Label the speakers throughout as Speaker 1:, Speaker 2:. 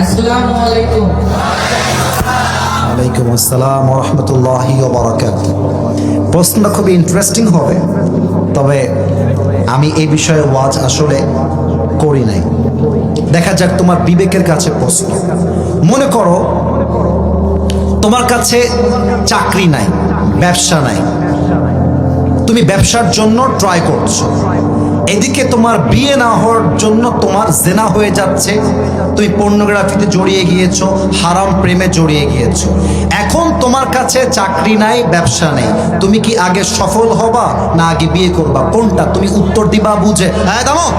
Speaker 1: আসসালামু আলাইকুম।
Speaker 2: ওয়ালাইকুম আসসালাম রহমতুল্লাহ প্রশ্নটা খুবই ইন্টারেস্টিং হবে, তবে আমি এই বিষয়ে ওয়াজ আসলে করি নাই। দেখা যাক তোমার বিবেকের কাছে প্রশ্ন। মনে করো, তোমার কাছে চাকরি নাই, ব্যবসা নাই। তুমি ব্যবসার জন্য ট্রাই করছ। এদিকে তোমার বিয়ে না হওয়ার জন্য তোমার জেনা হয়ে যাচ্ছে। তুমি পর্নোগ্রাফিতে জড়িয়ে গিয়েছো, হারাম প্রেমে জড়িয়ে গিয়েছো। এখন তোমার কাছে চাকরি নাই, ব্যবসা নেই। তুমি কি আগে সফল হবা না আগে বিয়ে করবা? কোনটা? তুমি উত্তর দিবা বুঝে। হ্যাঁ দামো!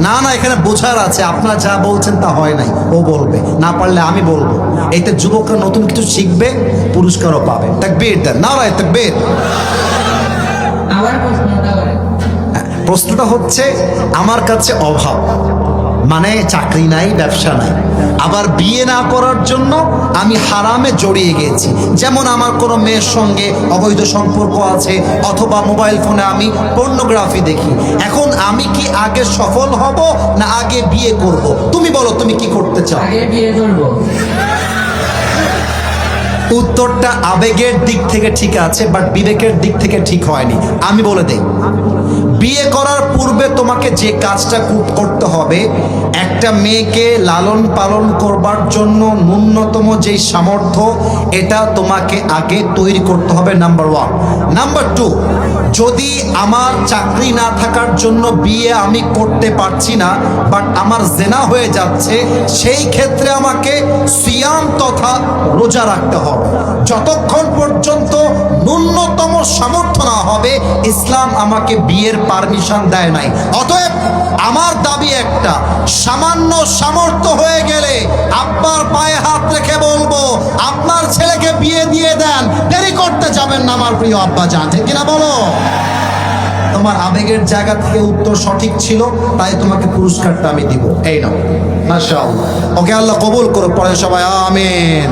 Speaker 2: না না, এখানে বোঝার আছে। আপনারা যা বলছেন তা হয় নাই। ও বলবে। না পারলে আমি বলব। এতে যুবকরা নতুন কিছু শিখবে, পুরস্কারও পাবে। তাকবীর দেন। না রায় তাকবীর।
Speaker 1: প্রশ্নটা
Speaker 2: হচ্ছে আমার কাছে অভাব। মানে চাকরি নাই ব্যবসা নাই। আবার বিয়ে না করার জন্য আমি হারামে জড়িয়ে গেছি। যেমন আমার কোনো মেয়ের সঙ্গে অবৈধ সম্পর্ক আছে অথবা মোবাইল ফোনে আমি পর্নোগ্রাফি দেখি। এখন আমি কি আগে সফল হব না আগে বিয়ে করব? তুমি বলো তুমি কি করতে চাও?
Speaker 1: আগে বিয়ে করব।
Speaker 2: উত্তরটা আবেগের দিক থেকে ঠিক আছে বাট বিবেকের দিক থেকে ঠিক হয়নি। আমি বলে দেই। বিয়ে করার পূর্বে তোমাকে যে কাজটা করতে হবে, একটা মেয়েকে লালন পালন করবার জন্য ন্যূনতম যেই সামর্থ্য, এটা তোমাকে আগে তৈরি করতে হবে নাম্বার ওয়ান নাম্বার টু যদি আমার চাকরি না থাকার জন্য বিয়ে আমি করতে পারছি না বাট আমার জেনা হয়ে যাচ্ছে, সেই ক্ষেত্রে আমাকে সিয়াম তথা রোজা রাখতে হবে। যতক্ষণ পর্যন্ত ন্যূনতম সামর্থ্য না হবে, ইসলাম আমাকে বিয়ের পারমিশন দেয় নাই। অতএব আমার দাবি একটা, সামান্য সামর্থ্য হয়ে গেলে আব্বার পায়ে হাত রেখে বলব, আপনার ছেলেকে বিয়ে দিয়ে দেন, দেরি করতে যাবেন না আমার প্রিয় আব্বা জান ঠিক কিনা বলো? তোমার আবেগের জায়গা থেকে উত্তর সঠিক ছিল, তাই তোমাকে পুরস্কারটা আমি দিব। এই মাশাআল্লাহ। ওকে আল্লাহ কবুল করো পরে সবাই, আমিন।